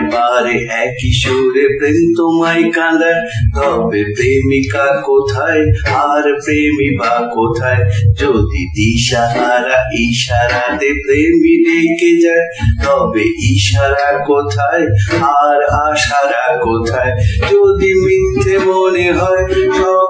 বারে একই সুরে প্রেম তোমায় কাঁদায়। তবে প্রেমিকা কোথায়? আর প্রেমী বা কোথায়? যদি দিশাহারা ইশারাতে প্রেমী ডেকে যায়, তবে ইশারা কোথায়? আর আশারা কোথায়? যদি মিথ্যে মনে হয়, সব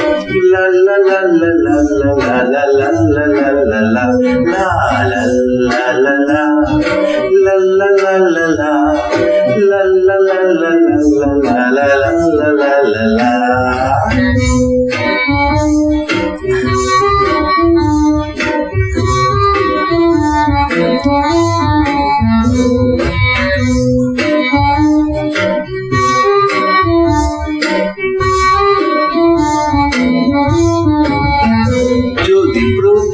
লা La la la la la la la la la la la la la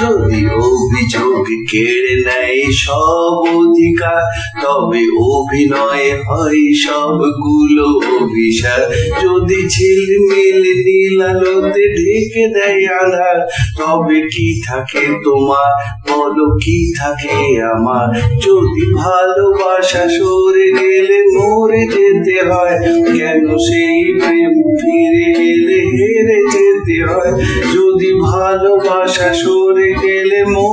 যদিও অভিযোগ কেড়ে নেয় সব অধিকার। তবে অভিনয় হয় সবগুলো অভিশাপ। যদি ঝিলমিল নীলালোতে ঢেকে দেয় আধার, তবে কি থাকে তোমার? বলো কি থাকে আমার? যদি ভালোবাসা সরে গেলে মরে যেতে হয়, কেন সেই প্রেম ফিরে এলে হেরে যেতে হয়? যদি ভালোবাসা সরে গেলে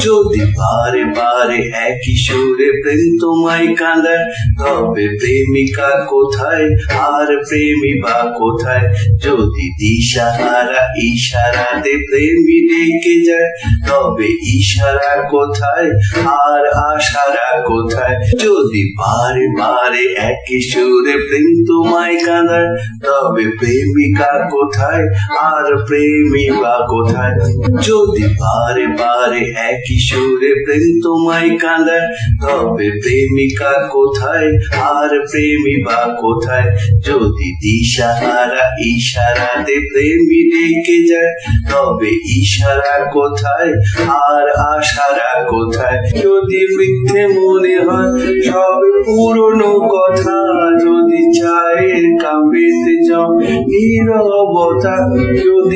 যদি বারে বারে একই সুরে প্রেম তোমায় কাঁদায়, তবে প্রেমিকা কোথায়? আর প্রেমী বা কোথায়? যদি দিশাহারা ইশারাতে প্রেমী ডেকে যায়, তবে ইশারা কোথায়? আর আশারা কোথায়? যদি বারে বারে একই সুরে প্রেম তোমায় কাঁদায়, তবে প্রেমিকা কোথায়? আর প্রেমী বা কোথায়? যদি বারে বারে একই সুরে প্রেম তোমায় কাঁদায়, তবে প্রেমিকা কোথায়? আর প্রেমী বা কোথায়? যদি দিশাহারা ইশারাতে প্রেমী ডেকে যায়, তবে ইশারা কোথায়? আর আশারা কোথায়? যদি মিথ্যে মনে হয়, সব পুরনো কথা যদি চায়ের কাপেতে যাও, নীরবতা যদি